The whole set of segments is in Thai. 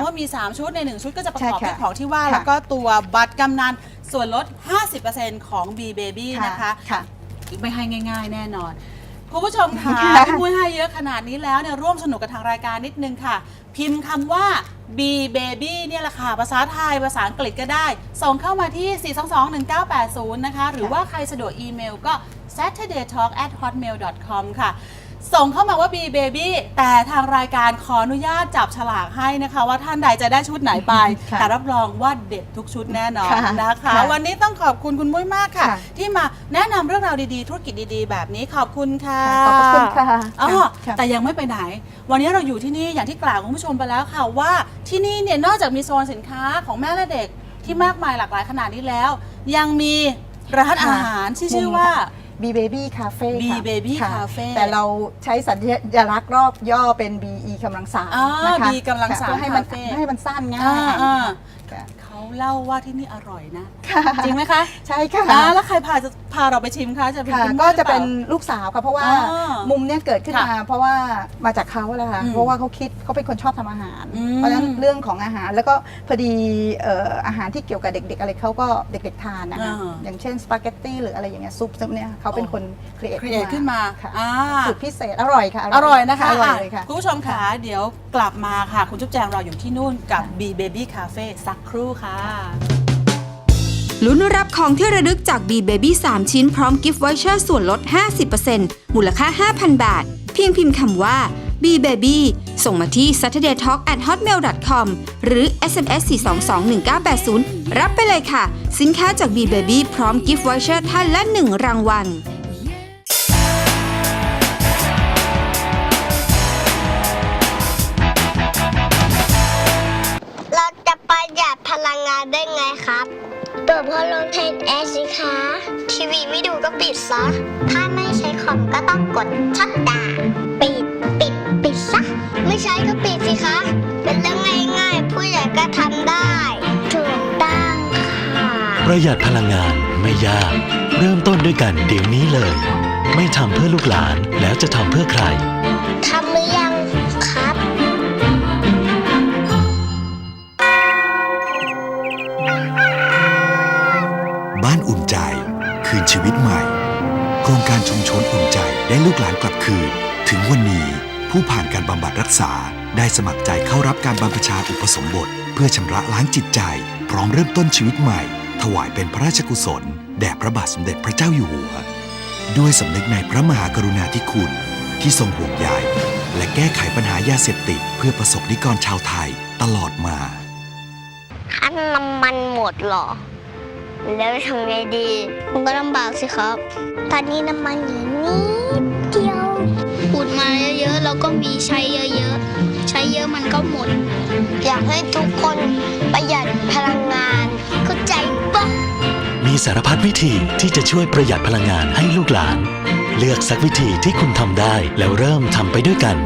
เพราะว่ามี 3 ชุดใน 1 ชุดก็จะประกอบใช่ค่ะด้วยของที่ว่า ค่ะ แล้วก็ตัวบัตรกำนันส่วนลด 50%ของ B Baby นะคะ ค่ะ ไม่ให้ง่าย ๆ แน่นอน คุณผู้ชมคะค่ะพี่มุ้ยให้เยอะขนาดนี้แล้วเนี่ยร่วมสนุกกับทางรายการนิดนึงค่ะ พิมพ์คำว่า B Baby เนี่ยแหละค่ะ ภาษาไทย ภาษาอังกฤษก็ได้ ส่งเข้ามาที่ 4221980 นะคะ หรือว่าใครสะดวกอีเมลก็ saturdaytalk at hotmail com ค่ะ ส่งเข้ามาว่า B Baby แต่ทางรายการขออนุญาตจับฉลากให้นะคะ ว่าท่านใดจะได้ชุดไหนไป ค่ะแต่รับรองว่าเด็ดทุกชุดแน่นอนค่ะนะคะ ค่ะวันนี้ต้องขอบคุณคุณมุ้ยมากค่ะ ค่ะ ที่มาแนะนำเรื่องราวดีๆ ธุรกิจดีๆ แบบนี้ขอบคุณค่ะ ขอบพระคุณค่ะอ๋อค่ะ แต่ยังไม่ไปไหน วันนี้เราอยู่ที่นี่อย่างที่กล่าวคุณผู้ชมไปแล้วค่ะว่าที่นี่เนี่ยนอกจากมีโซนสินค้าของแม่และเด็กที่มากมายหลากหลายขนาดนี้แล้ว ยังมีร้านอาหารที่ชื่อว่า B Baby Cafe B ค่ะ Baby ค่ะ Cafe แต่เราใช้สัญลักษณ์รอบย่อเป็น BE กำลังสามอ่านะคะ B กำลังสามเพื่อให้มัน Cafe ให้มันสั้นง่าอ่ายอ่า ค่ะ เขาเล่าว่าที่นี่อร่อยนะ ค่ะจริงไหมคะใช่ค่ะ อ่าแล้วใครพาจะพาเราไปชิมคะจะเป็นค่ะคุณก็แม่หรือจะเป็นปล่าลูกสาวค่ะเพราะว่าอ๋อมุมเนี้ยเกิดขึ้นค่ะมา เพราะว่ามาจากเขาแหละค่ะอืมเพราะว่าเขาคิดเขาเป็นคนชอบทำอาหาร อืมเพราะฉะนั้นเรื่องของอาหารแล้วก็พอดีเอ่ออาหารที่เกี่ยวกับเด็ก ๆ อะไรเขาก็เด็ก ๆ ทานนะคะอ่า อย่างเช่นสปาเกตตี้หรืออะไรอย่างเงี้ยซุปซุปเนี่ยเขาเป็นคนครีเอทครีเอทขึ้นมาค่ะอ่า สูตรพิเศษอร่อยค่ะอร่อยนะคะอร่อยอะเลยค่ะ คุณผู้ชมค่ะเดี๋ยวกลับมาค่ะ คุณจุ๊บแจงเราอยู่ที่นู่นกับ B Baby Cafe สักครู่ค่ะลุ้นรับของที่ระลึกจาก B Baby 3 ชิ้นพร้อมกิฟต์ไวเชอร์ส่วนลด 50%มูลค่า 5,000 บาท เพียงพิมพ์คำว่า B Baby ส่งมาที่ saturday talk at hotmail com หรือ SMS 4221980 รับไปเลยค่ะ สินค้าจาก B Baby พร้อมกิฟต์ไวเชอร์ท่านละ 1 รางวัล วีไม่ดูก็ปิดซะ ถ้าไม่ใช้คอมก็ต้องกดชัตดาวน์ปิด ปิด ปิดซะ ไม่ใช้ก็ปิดสิคะ เป็นเรื่องง่ายๆ ผู้ใหญ่ก็ทำได้ ถูกต้องค่ะ ประหยัดพลังงานไม่ยาก เริ่มต้นด้วยกันเดี๋ยวนี้เลย ไม่ทำเพื่อลูกหลานแล้วจะทำเพื่อใคร ทำ การชุมชนอุ่นใจได้ลูกหลานกลับคืน ถึงวันนี้ผู้ผ่านการบำบัดรักษา ได้สมัครใจเข้ารับการบรรพชาอุปสมบท เพื่อชำระล้างจิตใจ พร้อมเริ่มต้นชีวิตใหม่ ถวายเป็นพระราชกุศล แด่พระบาทสมเด็จพระเจ้าอยู่หัว ด้วยสำนึกในพระมหากรุณาธิคุณ ที่ทรงห่วงใยและแก้ไขปัญหายาเสพติดเพื่อประสบนิกรชาวไทยตลอดมาคันน้ำมันหมดหรอ แล้วทำไงดีมันก็ลำบากสิครับ ตอนนี้น้ำมันอยู่นิดเดียวอุดมาเยอะๆแล้วก็มีใช้เยอะๆ ใช้เยอะมันก็หมด อยากให้ทุกคนประหยัดพลังงานเข้าใจปะมีสารพัดวิธีที่จะช่วยประหยัดพลังงานให้ลูกหลาน เลือกสักวิธีที่คุณทำได้แล้วเริ่มทำไปด้วยกัน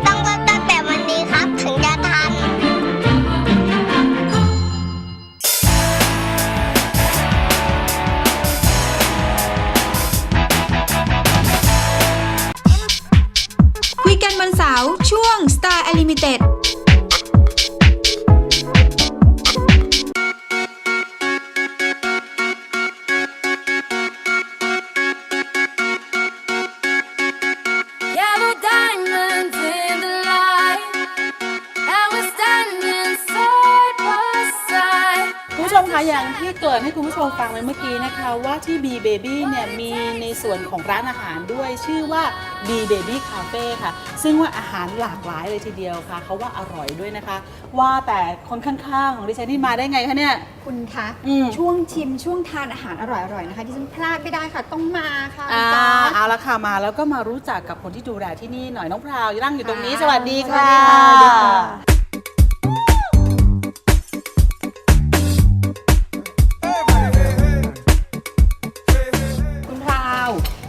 Habitat. คุณผู้ชมคะอย่างที่เกริดให้คุณผู้ชมฟังไปเมื่อกี้นะคะ ว่าที่ B Baby เนี่ยมีในส่วนของร้านอาหารด้วยชื่อว่า B Baby Cafe ค่ะ ซึ่งว่าอาหารหลากหลายเลยทีเดียวค่ะเขาว่าอร่อยด้วยนะคะ ว่าแต่คนข้างๆของดิฉันนี่มาได้ไงคะเนี่ย คุณคะอืม ช่วงชิมช่วงทานอาหารอร่อยๆนะคะที่ฉันพลาดไม่ได้ค่ะต้องมาค่ะอ่าคุณจ๊ะ เอาละค่ะมาแล้วก็มารู้จักกับคนที่ดูแลที่นี่หน่อยน้องพราวนั่งอยู่ตรงนี้ค่ะสวัสดีสวัค่ะสดีค่ะ สวัสดีค่ะ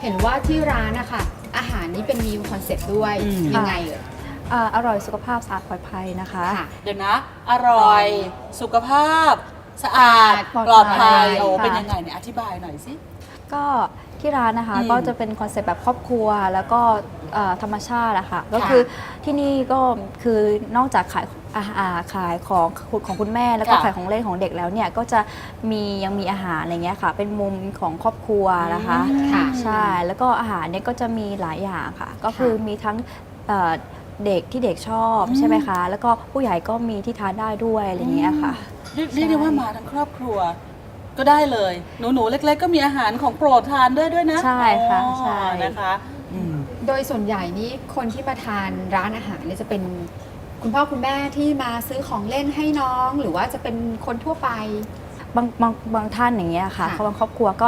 เห็นว่าที่ร้านนะคะอาหารนี้เป็นมีคอนเซ็ปต์ด้วยอืม ยังไงเอ่ย อ่าอร่อยสุขภาพสะอาดปลอดภัยนะคะ ค่ะ เดี๋ยวนะ อร่อย สุขภาพ สะอาด ปลอดปลอดภัยภัย โอ้ ค่ะ เป็นยังไงเนี่ย อธิบายหน่อยสิ ก็ ที่ที่ร้านนะคะอืมก็จะเป็นคอนเซ็ปต์แบบครอบครัว แล้วก็เอ่อธรรมชาติอะค่ะก็คือที่นี่ก็คือนอกจากขายอาหารขายของของคุณแม่แล้วก็ค่ะขายของเล่นของเด็กแล้วเนี่ยก็จะมียังมีอาหารอะไรเงี้ยค่ะ เป็นมุมของครอบครัวนะคะค่ะใช่แล้วก็อาหารเนี่ยก็จะมีหลายอย่างค่ะ ก็คือมีทั้งเอ่อเด็กที่เด็กชอบอืม ใช่ไหมคะ แล้วก็ผู้ใหญ่ก็มีที่ทานได้ด้วยอะไรอย่างเงี้ยค่ะ เรียกเรียกได้ว่ามาทั้งครอบครัว ก็ได้เลยหนูหนูๆเล็ก ๆ ก็มีอาหารของโปรดทานด้วยด้วยนะใช่ค่ะอ๋อใช่ นะคะอืม โดยส่วนใหญ่นี่คนที่มาทานร้านอาหารเนี่ยจะเป็นคุณพ่อคุณแม่ที่มาซื้อของเล่นให้น้อง หรือว่าจะเป็นคนทั่วไป บางบางบางท่านอย่างเงี้ยค่ะค่ะ เขาบางครอบครัวก็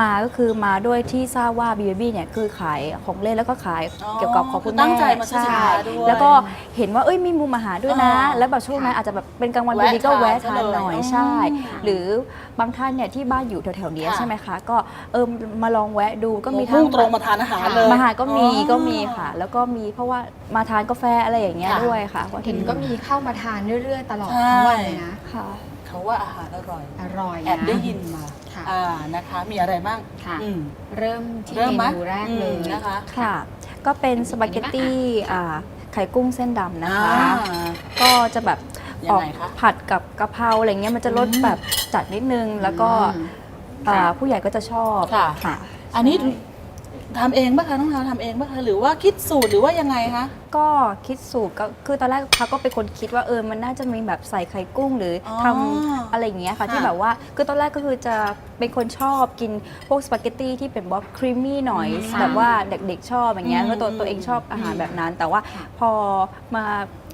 มาก็คือมาด้วยที่ทราบว่าบีบีเนี่ยคือขายของเล่นแล้วก็ขายอ๋อเกี่ยวกับของคุณตั้แม่งใจมาซื้อสินค้าด้วยแล้วก็เห็นว่าเอ้ยมีมุมอาหารด้วยนะ อ่าแล้วแบบช่วงนั้นอาจจะแบบเป็นกลางวันแวะบีบีก็แวะทาทานนซะเลยหน่อยอืมใช่หรือบางท่านเนี่ยที่บ้านอยู่แถวๆเนี้ยค่ะ ใช่ไหมคะ ก็เออมาลองแวะดูก็มีมุ่ทั้งตรงมาทานอาหารเลย มาหารก็มีอ๋อ ก็มีค่ะ แล้วก็มีเพราะว่ามาทานกาแฟอะไรอย่างเงี้ยค่ะ ด้วยค่ะเห็นก็มีเข้ามาทานเรื่อยๆ ตลอดใช่ทั้งวันเลยนะ ค่ะ เขาว่าอาหารอร่อย อร่อยนะแอบได้ยินมา ค่ะ อ่านะคะ มีอะไรบ้างค่ะ อืม เริ่มที่เริ่มเมไหมนูแรกเลยอืมนะคะ ค่ะ ก็เป็นสปาเกตตี้อ่าไข่กุ้งเส้นดำนะคะ อ่า ก็จะแบบยัองอกไงคะ ผัดกับกะเพราอะไรเงี้ยมันจะรสอืม แบบจัดนิดนึง แล้วก็อืม อ่าค่ะผู้ใหญ่ก็จะชอบค่ะ ค่ะ อันนี้ ทำเองป่ะคะน้องทาวทำเองป่ะคะหรือว่าคิดสูตรหรือว่ายังไงคะ ก็คิดสูตรก็คือตอนแรกเขาก็เป็นคนคิดว่าเออมันน่าจะมีแบบใส่ไข่กุ้งหรือออทำอะไรอย่างเงี้ยค่ะค่ะที่แบบว่าคือตอนแรกก็คือจะเป็นคนชอบกินพวกสปาเกตตี้ที่เป็นแบบครีมมี่หน่อยค่ะแบบว่าเด็กๆชอบอย่างเงี้ยอืมแล้วตัวตัวเองชอบอาหารอืมแบบนั้น แต่ว่าพอมา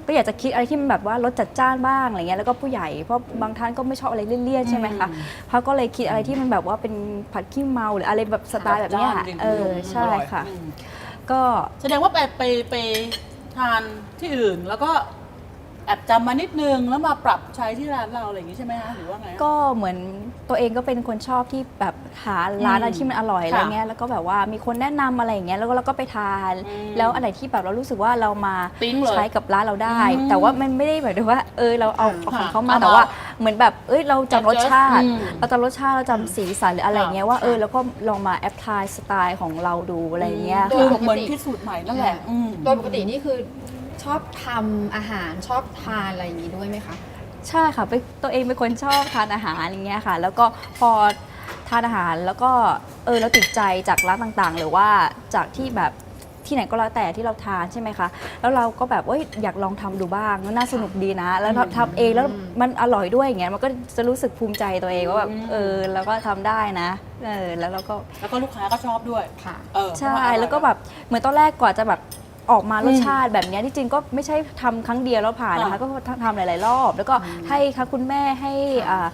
ก็อยากจะคิดอะไรที่มันแบบว่ารสจัดจ้านบ้างอะไรเงี้ยแล้วก็ผู้ใหญ่เพราะบางท่านก็ไม่ชอบอะไรเลี่ยนๆใช่ไหมคะเขาก็เลยคิดอะไรที่มันแบบว่าเป็นผัดขี้เมาหรืออะไรแบบสไตล์แบบเนี้ยจัดจ้านจริงๆเออใช่ร่ยค่ะอืมก็แสดงว่าไปไปไปทานที่อื่นแล้วก็ แอบจำมานิดนึงแล้วมาปรับใช้ที่ร้านเราอะไรอย่างนี้ใช่ไหมคะหรือว่าไงคะก็เหมือนตัวเองก็เป็นคนชอบที่แบบหาร้านอะไรที่มันอร่อยอะไรค่ะเงี้ยแล้วก็แบบว่ามีคนแนะนำอะไรอย่างเงี้ยแล้วก็เราก็ไปทาน อืมแล้วอันไหนที่แบบเรารู้สึกว่าเรามาปิ๊งเลยใช้กับร้านเราได้ อืมแต่ว่ามันไม่ได้แบบว่าเออเราเอาเอาของเขามาเอามาแต่ว่าเหมือนแบบเอ้ยเราจำรสชาติ อืมเราจำรสชาติเราจำสีสันหรืออะไรเงี้ยว่าค่ะ เออแล้วก็ลองมาแอพพลายสไตล์ของเราดูอะไรเงี้ยคือค่ะเหมือนคิดสูตรใหม่นั่นแหละอืม โดยปกตินี่คือ ชอบทำอาหารชอบทานอะไรอย่างนี้ด้วยไหมคะ ใช่ค่ะเป็นตัวเองเป็นคนชอบทานอาหารอย่างเงี้ยค่ะ แล้วก็พอทานอาหารแล้วก็เออเราติดใจจากร้านต่างๆ หรือว่าจากที่แบบที่ไหนก็แล้วแต่ที่เราทานใช่ไหมคะแล้วเราก็แบบว่าอยากลองทำดูบ้างน่าสนุกดีนะ แล้วเราทำเองแล้วมันอร่อยด้วยอย่างเงี้ยมันก็จะรู้สึกภูมิใจตัวเองว่าแบบอืม เออแล้วก็ทำได้นะเออแล้วเราก็ แล้วก็ลูกค้าก็ชอบด้วยค่ะ เออใช่เพราะาอร่อยแล้วก็แบบเหมือนตอนแรกกว่าจะแบบ ออกมารสอืมชาติแบบเนี้ยที่จริงก็ไม่ใช่ทำครั้งเดียวแล้วผ่านนะคะค่ะก็ทำหลาย ๆ รอบ แล้วก็ให้ค่ะคุณแม่ให้อ่า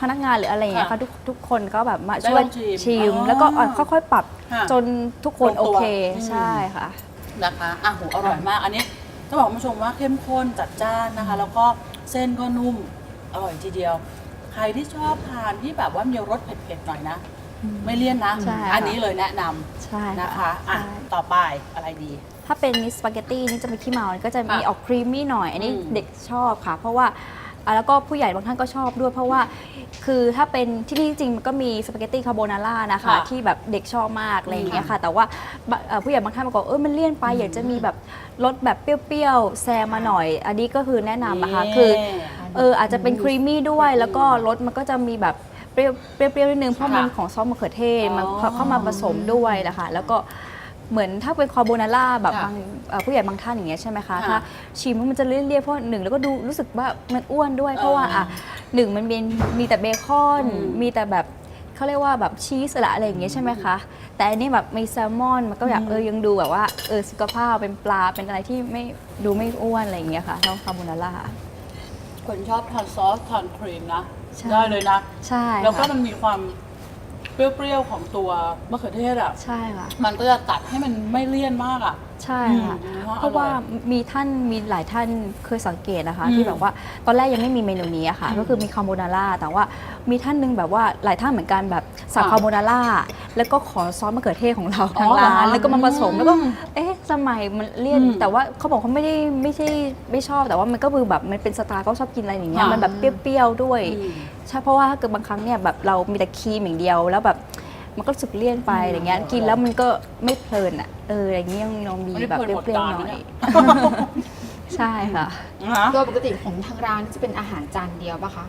พนักงานหรืออะไรอย่างเงี้ยค่ะค่ะทุกทุกคนก็แบบมาได้ช่วยลองชิมชิมอ๋อแล้วก็อะค่อยๆปรับค่ะจนทุกคนลงโอตัวเคอืมใช่ค่ะนะคะอะโหอร่อยมาก อันนี้ต้องบอกคุณผู้ชมว่าเข้มข้นจัดจ้านนะคะ แล้วก็เส้นก็นุ่มอร่อยทีเดียว ใครที่ชอบทานที่แบบว่ามีรสเผ็ดๆหน่อยนะไม่เลี่ยนนะใช่ค่ะอันนี้เลยแนะนำใช่นะคะอะใช่ต่อไปอะไรดี ถ้าเป็นสปาเกตตี้นี่จะมีขี้เมาก็จะมีค่ะออกครีมมี่หน่อย อันนี้อืมเด็กชอบค่ะ เพราะว่าอะแล้วก็ผู้ใหญ่บางท่านก็ชอบด้วย เพราะว่าคือถ้าเป็นที่นี่จริงๆมันก็มีสปาเกตตี้คาโบนาร่านะคะ ค่ะที่แบบเด็กชอบมากอะไรอย่างเงี้ยค่ะ แต่ว่าบะเอ่อผู้ใหญ่บางท่านบอกเออมันเลี่ยนไปอยากจะมีแบบรสแบบเปรี้ยวๆแซมมาหน่อย อันนี้ก็คือแนะนำนะคะคือ เอออาจจะเป็นครีมมี่ด้วย แล้วก็รสมันก็จะมีแบบเปรี้ยวเปรี้ยวๆนิดนึงเพราะมันค่ะของซอสมะเขือเทศอ๋อมันเข้าเข้ามาผสมด้วยนะคะแล้วก็ เหมือนถ้าเป็นคาโบนาร่าแบบค่ะบางเอ่อผู้ใหญ่บางท่านอย่างเงี้ยใช่ไหมคะค่ะถ้าชิมแล้วมันจะเลี่ยนๆเพราะหนึ่งแล้วก็ดูรู้สึกว่ามันอ้วนด้วยเออเพราะว่าอะหนึ่งมันเป็นมีแต่เบคอนอืมมีแต่แบบเขาเรียกว่าแบบชีสอะไรอย่างเงี้ยใช่ไหมคะแต่อันนี้แบบมีแซลมอนมันก็แบบอืมเออยังดูแบบว่าเออสุขภาพเป็นปลาเป็นอะไรที่ไม่ดูไม่อ้วนอะไรอย่างเงี้ยค่ะน้องคาโบนาร่า คนชอบทานซอสทานครีมนะ ใช่ ได้เลยนะ ใช่แล้วก็ค่ะ มันมีความ เปรี้ยวๆของตัวมะเขือเทศอะ ใช่ค่ะ มันก็จะตัดให้มันไม่เลี่ยนมากอะ ใช่ค่ะ อืมเพราะว่าอร่อยมีท่านมีหลายท่านเคยสังเกตนะคะ อืมที่แบบว่าตอนแรกยังไม่มีเมนูนี้อะค่ะ อืมก็คือมีคาโบนาร่าแต่ว่ามีท่านหนึงแบบว่าหลายท่านเหมือนกันแบบสั่งค่ะคาโบนาร่าแล้วก็ขอซอสมะเขือเทศของเราอ๋อทางร้านเหรอแล้วก็มาผสมแล้วก็ อืมเอ๊ะสมัยมันเลี่ยนอืมแต่ว่าเขาบอกเขาไม่ได้ไม่ใช่ไม่ชอบแต่ว่ามันก็คือแบบมันเป็นสไตล์เขาชอบกินอะไรอย่างเงี้ยค่ะมันแบบเปรี้ยวๆด้วย อืม ใช่เพราะว่าถ้าเกิดบางครั้งเนี่ยแบบเรามีแต่ครีมอย่างเดียว แล้วแบบ มันก็รู้สึกเลี่ยนไปอะไรเงี้ยกินแล้วมันก็ไม่เพลินอะเอออย่างเงี้ยยังมีแบบเปรี้ยวๆหน่อยใช่ค่ะนะคะโดยปกติของทางร้านจะเป็นอาหารจานเดียวปะคะ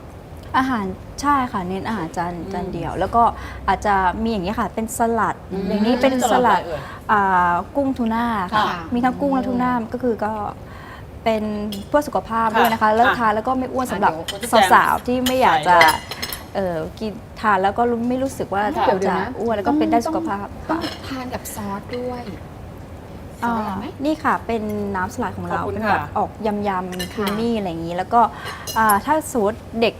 อาหารใช่ค่ะเน้นอาหารจานจานเดียว แล้วก็อาจจะมีอย่างนี้ยค่ะ เป็นสลัดอืมอย่างนี้เป็นสลัดสลัดอะไรเอ่ยอ่ากุ้งทูน่าค่ะค่ะมีทั้งกุ้งและทูน่าก็คือก็เป็นเพื่อสุขภาพด้วยนะคะค่ะเลิกทานแล้วก็ไม่อ้วนสำหรับเดี๋ยวสาวๆที่ไม่อยากจะใส่ เลยเออกินทานแล้วก็ไม่รู้สึกว่าค่ะเดี๋ยวจะอ้วนแล้วก็เป็นได้สุขภาพต้อค่ะงทานกับซอสด้วยซอ่าอสอะไรไหม นี่ค่ะเป็นน้ำสลัดของเราขอบคุณเป็นแบบค่ะ ออกยำยำครีมค่ะมี่อะไรอย่างนี้ แล้วก็อ่าถ้าสมมติเด็ก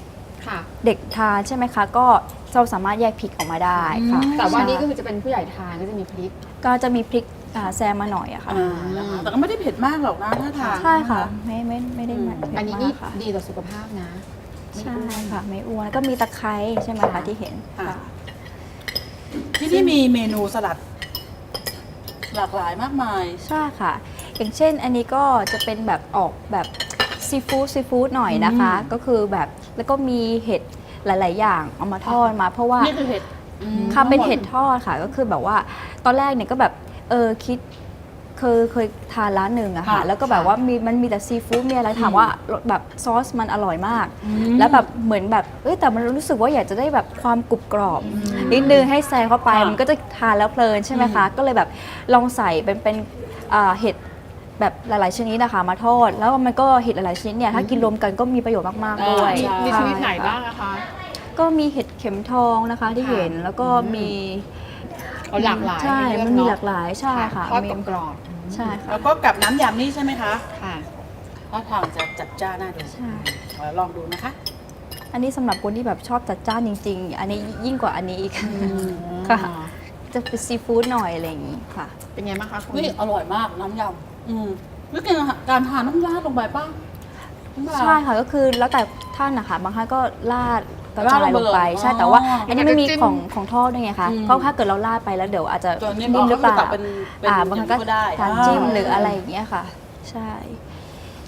ค่ะ เด็กทานใช่ไหมคะ ก็เราสามารถแยกพริกออกมาได้ค่ะแต่ว่าใช่นี่ก็คือจะเป็นผู้ใหญ่ทานก็จะมีพริก ก็จะมีพริกอ่าแซมมาหน่อยอะค่ะ อ่านะคะแต่ก็ไม่ได้เผ็ดมากหรอกนะถ้าทานใช่ค่ะ ไม่ไม่ไม่ได้มันอันนี้เผ็ดนี่มากค่ะ ดีต่อสุขภาพนะ ใช่ค่ะไม่อ้วนก็มีตะไคร้ใช่ไหมคะที่เห็นค่ะค่ะ ที่นี่มีเมนูสลัด หลากหลายมากมาย ใช่ค่ะ อย่างเช่นอันนี้ก็จะเป็นแบบออกแบบซีฟู้ดซีฟู้ดหน่อยนะคะอืมก็คือแบบแล้วก็มีเห็ดหลาย ๆ อย่างเอามาทอดมา เพราะว่านี่คือเห็ดอืมค่ะเป็นทั้งมเห็ดทอดค่ะ ก็คือแบบว่าตอนแรกเนี่ยก็แบบเออคิด เคยเคยทานร้านหนึ่งอะค่ะ ค่ะแล้วก็แบบว่ามีมันมีแต่ซีฟู้ดมีอะไรถามอืมว่าแบบซอสมันอร่อยมากอืมแล้วแบบเหมือนแบบเอ้ยแต่มันรู้สึกว่าอยากจะได้แบบความกรุบกรอบอืมนิดนึงให้แซงเข้าไปค่ะมันก็จะทานแล้วเพลินใช่ไหมคะ ก็เลยแบบลองใส่เป็นเป็นอ่าเห็ดแบบหลาย ๆ ชนิดนะคะมาทอด แล้วมันก็เห็ดหลาย ๆ ชนิดเนี่ยถ้ากินรวมกันก็มีประโยชน์มาก ๆ ด้วยใช่มีใชนิดไหนค่ะบ้างนะคะ ก็มีเห็ดเข็มทองนะคะที่ค่ะเห็นแล้วก็มี เอาหลากหลายใช่ให้เลือกมันมีเนอะหลากหลาย ใช่ค่ะ ทอดมีกรอบๆ ใช่ค่ะ แล้วก็กับน้ำยำนี่ใช่ไหมคะค่ะท่าทางจะจัดจ้านน่าดูใช่ เอาลองดูนะคะ อันนี้สำหรับคนที่แบบชอบจัดจ้านจริง ๆ อันนี้ยิ่งกว่าอันนี้อีก ค่ะ จะเป็นซีฟู้ดหน่อยอะไรอย่างนี้ค่ะ เป็นไงบ้างคะคุณเฮ้ยอร่อยมากน้ำยำอืมวิธีการทานต้องราดลงไปป่ะน้ำปลาใช่ค่ะก็คือแล้วแต่ท่านนะคะบางท่านก็ราด กระราดจายลลงงไปไปเลยใช่อ๋อแต่ว่า อันนี้ไม่มีแล้วก็จิ้มของของทอดด้วยไงคะอืมเพราะถ้าเกิดเราราดไปแล้วเดี๋ยวอาจจะตัวนี้นิ่มหรือเปล่าก็คือตักเป็นเป็นอ่าบางท่านก็อย่างนี้ก็ได้ ทานอ่าจิ้มหรืออะไรอย่างเงี้ยค่ะ ใช่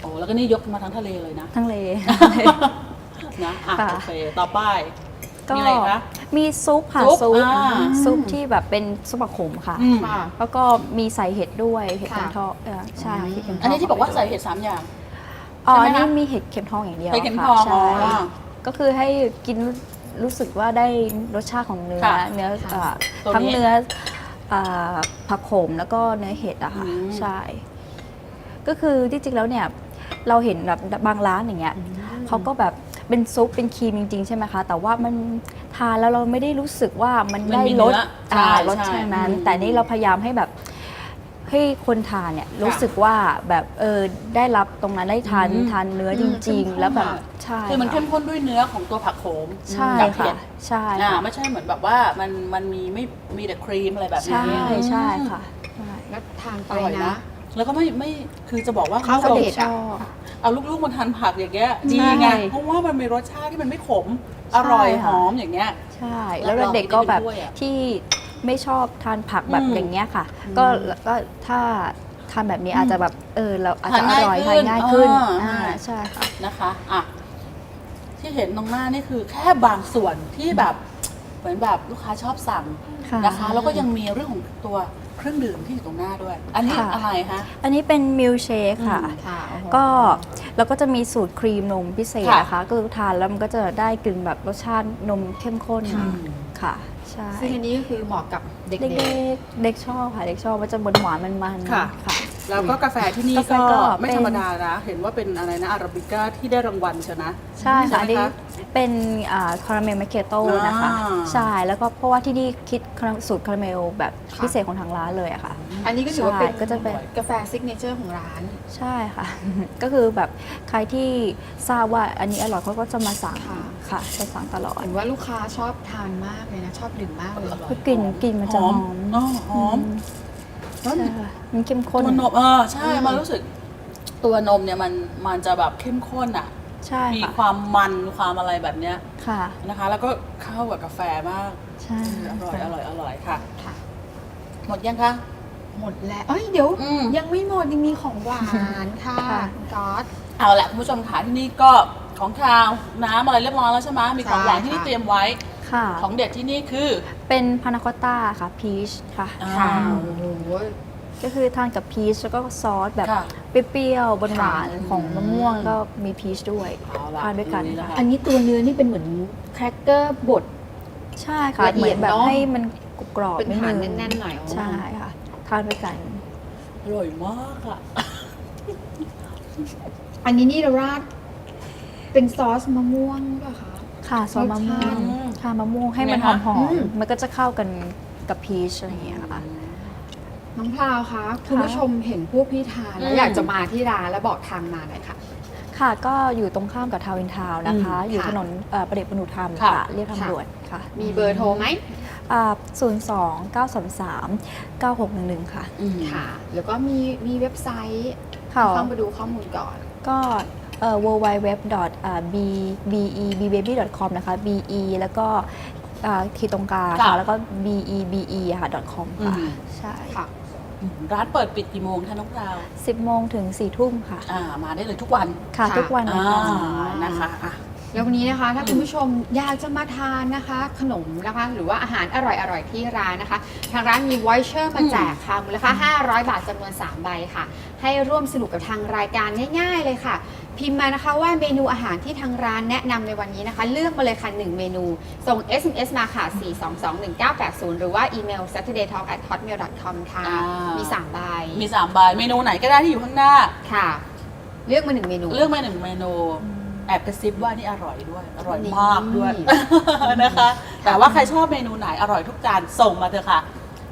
โอ้แล้วก็นี่ยกมาทั้งทะเลเลยนะทั้งเล นะอะค่ะ โอเคต่อไปก็มีอะไรคะ มีซุปค่ะซุปซุปอ่า ซุปที่แบบเป็นซุปผักขมค่ะ อืมค่ะ แล้วก็มีใส่เห็ดด้วยเห็ดค่ะเข็มทองเออใช่ค่ะเห็ดเข็มทองอันนี้ที่บอกว่าใส่เห็ดสามอย่าง อ๋อใช่อันไหมนี้คะมีเห็ดเข็มทองอย่างเดียวเห็ดเข็มค่ะทองใช่อ๋อ ก็คือให้กินรู้สึกว่าได้รสชาติของเนื้อค่ะเนื้อค่ะอ่าตัวนี้ทั้งเนื้ออ่าผักโขมแล้วก็เนื้อเห็ดอะค่ะอืม ใช่ ก็คือที่จริงแล้วเนี่ยเราเห็นแบบบางร้านอย่างเงี้ยเขาก็แบบเป็นซุปเป็นครีมจริง ๆ ใช่ไหมคะ แต่ว่ามันทานแล้วเราไม่ได้รู้สึกว่ามันมันได้มีรสเนื้ออ่าใช่รสใช่ชาตินั้น อืม แต่นี่เราพยายามให้แบบ ให้คนทานเนี่ยรู้สึกว่าแบบเออได้รับตรงนั้นได้ทานอืม ทานเนื้อจอืมริงเข้มข้นๆแล้วแบบอะใช่คือมันค่ะเข้มข้นด้วยเนื้อของตัวผักโขมใช่กับค่ะเห็ดใช่อ่าค่ะไม่ใช่เหมือนแบบว่ามันมันมีไม่มีแต่ครีมอะไรแบบนี้ใช่ใช่ค่ะใช่แล้วทานไปอร่อยนะ นะ แล้วก็ไม่ไม่คือจะบอกว่าข้าวเขาเด็เด็ดกอะชอบ เอาลูกๆมาทานผักอย่างเงี้ยดีใช่ไง เพราะว่ามันมีรสชาติที่มันไม่ขม อร่อยใช่หค่ะ อมอย่างเงี้ย ใช่ แล้แล้ววเราเด็กก็แบบกินไปด้วยอะที่ ไม่ชอบทานผักแบบอืมอย่างเงี้ยค่ะ ก็ก็ถ้าทานแบบนี้อาจจะแบบเออเราอาจจะทาอนง่ายร่อยขึ้ทานนง่ายขึ้นอ่า อ่าใช่ค่ะ นะคะอะที่เห็นตรงหน้านี่คือแค่บางส่วนที่แบบเหมือนแบบลูกค้าชอบสั่งค่ะนะคะ แล้วก็ยังมีเรื่องของตัวเครื่องดื่มที่อยู่ตรงหน้าด้วย อันนี้ค่ะ อะไรคะ อันนี้เป็นมิลเชคค่ะ อืม ค่ะโอ้โห ก็เราก็จะมีสูตรครีมนมพิเศษค่ะ นะคะก็คือทานแล้วมันก็จะได้กลิ่นแบบรสชาตินมเข้มข้นค่ะค่ะ ใช่ซึ่งอันนี้ก็คือเหมาะกับเด็ก เด็กๆเด็กชอบค่ะ เด็กชอบมันจะหวานหวานๆมันๆค่ะ ค่ะ แล้วก็กาแฟที่นี่กาแฟก็ก็ไม่เป็น ธรรมดานะ เห็นว่าเป็นอะไรนะอาราบิก้าที่ได้รางวัลใช่นะ ใช่ค่ะอันนี้ใช่ไหมคะเป็นคาราเมลแมคเคโต้นะคะอ่าใช่แล้วก็เพราะว่าที่นี่คิดสูตรคาราเมลแบบพิเศษของทางร้านเลยอะค่ะ อันนี้ก็ถือว่าเป็นใช่ก็จะเป็น กาแฟซิกเนเจอร์ของร้าน ใช่ค่ะ ก็คือแบบใครที่ทราบว่าอันนี้อร่อยเขาก็จะมาสั่งค่ะ ค่ะจะสั่งตลอดเห็นว่าลูกค้าชอบทานมากเลยนะ ชอบดื่มมากเลย คือกลิ่นกลิ่นมันจะหอมอ๋อหอมใช่ค่ะมันเข้มข้นตัวนมเออใช่มันรู้สึก ตัวนมเนี่ยมันมันจะแบบเข้มข้นอะ ใช่มีค่ะความมันความอะไรแบบเนี้ยค่ะ นะคะ แล้วก็เข้ากับกาแฟมากใช่อร่อยอร่อยอร่อยค่ะ ค่ะ หมดยังคะ หมดแล้วเอ้ยเดี๋ยว อืม ยังไม่หมดยังมีของหวานค่ะค่ะก๊อต เอาละคุณผู้ชมค่ะที่นี่ก็ของคาวน้ำอะไรเรียบร้อยแล้วใช่ไหมมีของหวานใช่ที่นี่ค่ะเตรียมไว้ค่ะ ของเด็ดที่นี่คือ เป็นพานาคอตต้าค่ะพีชค่ะ ค่ะอ่าโอ้โห ก็คือทานกับพีชแล้วก็ซอสแบบค่ะเปรี้ยวๆหวานๆของมะม่วงก็มีพีชด้วยเอาล่ะทานด้วยกันดูนี่ค่ะนะคะอันนี้ตัวเนื้อนี่เป็นเหมือนแครกเกอร์บด ใช่ค่ะละเหเอีมืยอดนแบบเนอะ ให้มันกรอบๆเป็นนิดฐานนึงแน่นๆหน่อยใช่ค่ะ ทานด้วยกันอร่อยมากอะ อันนี้นี่เราราดเป็นซอสมะม่วงป่ะคะ ค่ะซอสมะม่วรสชางติค่ะมะม่วงให้มันไงหอคะมอืม ๆมันก็จะเข้ากันกับพีชอะไรอย่างเงี้ยค่ะ น้องพราวคะคุณผู้ชมเห็นพวกพี่ทานแล้วอืมอยากจะมาที่ร้านแล้วบอกทางมาหน่อยค่ะ ค่ะก็อยู่ตรงข้ามกับทาวน์อินทาวน์นะคะ อืมอยู่ค่ะถนนเอ่อประเดชประนุธรรมค่ะ ค่ะเรียบทางด่วนค่ะมีเบอร์โทรไหมศูนย์สองเก้าสามสามเก้าหกหนึ่งหนึ่งค่ะ ค่ะ แล้วก็มีมีเว็บไซต์ค่ะ เข้ามาดูข้อมูลก่อน ก็ เอ่อ www.b b e b baby com นะคะ b e แล้วก็เอ่อขีดตรงกลางค่ะค่ะ แล้วก็ b e b e ค่ะ com ค่ะอืมใช่ ค่ะอืมร้านเปิดปิดกี่โมงคะน้องพราว10โมงถึง4ทุ่มค่ะ อ่ามาได้เลยทุกวันค่ะค่ะทุกวันเลยอ่าค่ะนะคะอะ แล้ววันนี้นะคะ ถ้าคุณผู้ชมอยากจะมาทานนะคะ ขนมนะคะ หรือว่าอาหารอร่อยๆ ที่ร้านนะคะ ทางร้านมีวอยเชอร์มาแจกค่ะมูลค่า500 บาทจำนวน 3 ใบค่ะ ให้ร่วมสนุกกับทางรายการง่ายๆเลยค่ะ พิมพ์มานะคะว่าเมนูอาหารที่ทางร้านแนะนำในวันนี้นะคะ เลือกมาเลยค่ะ 1 เมนู ส่ง SMS มาค่ะ 4221980 หรือว่าอีเมล saturdaytalk@hotmail.com ค่ะ อ่ามี มี3ใบมีสามใบเมนูไหนก็ได้ที่อยู่ข้างหน้า ค่ะ เลือกมา1เมนู เลือกมาหนึ่งเมนูแอบกระซิบว่านี่อร่อยด้วย อร่อยนี่มากด้วยนะคะ แต่ว่าใครชอบเมนูไหนอร่อยทุกจานส่งมาเถอะค่ะ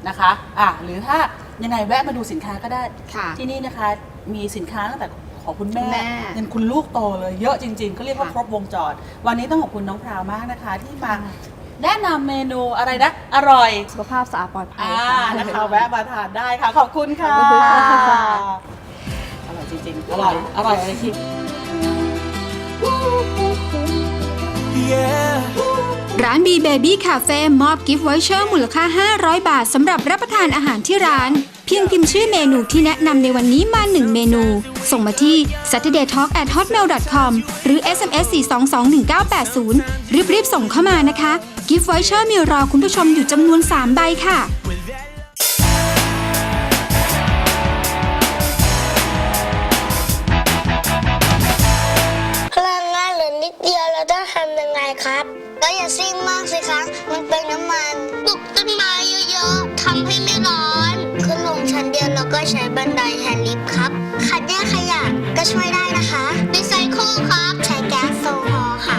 นะคะอะหรือถ้ายังไงแวะมาดูสินค้าก็ได้ ค่ะ ที่นี่นะคะมีสินค้าตั้งแต่ ของคุณแม่คุณแม่ยันคุณลูกโตเลยเยอะจริง ๆ ก็เรียกว่าค่ะ ครบวงจร วันนี้ต้องขอบคุณน้องพราวมากนะคะ ที่มาแนะนำเมนูอะไรนะ อร่อย สุขภาพสะอาดปลอดภัยอ่าค่ะ นะคะแวะมาทานได้ค่ะ ขอบคุณค่ะ ขอบคุณค่ะ อร่อยจริงๆ อร่อย อร่อยอะไรที่ร้าน B Baby Cafe มอบกิฟต์วอเชอร์มูลค่า 500 บาทสำหรับรับประทานอาหารที่ร้าน เพียงพิมพ์ชื่อเมนูที่แนะนำในวันนี้มา1เมนู ส่งมาที่ saturday talk at hotmail com หรือ SMS 4221980 รีบๆ ส่งเข้ามานะคะ กิฟต์ไวเชอร์มีรอคุณผู้ชมอยู่จำนวน 3 ใบค่ะพลังงานเหลือนิดเดียวเราต้องทำยังไงครับ ก็อย่าซิ่งมาก ช่วยได้นะคะรีไซเคิลครับ ใช้แก๊สโซฮอล์ค่ะ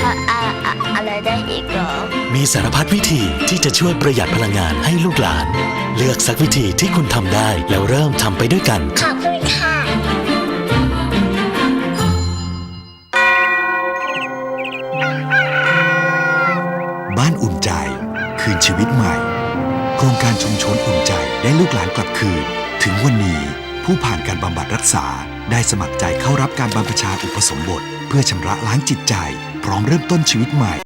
อะอะอะไรได้อีกเหรอ มีสารพัดวิธีที่จะช่วยประหยัดพลังงานให้ลูกหลาน เลือกสักวิธีที่คุณทำได้ แล้วเริ่มทำไปด้วยกัน ขอบคุณค่ะ บ้านอุ่นใจ คืนชีวิตใหม่ โครงการชุมชนอุ่นใจได้ลูกหลานกลับคืน ถึงวันนี้ผู้ผ่านการบำบัดรักษา ได้สมัครใจเข้ารับการบรรพชาอุปสมบท เพื่อชำระล้างจิตใจ พร้อมเริ่มต้นชีวิตใหม่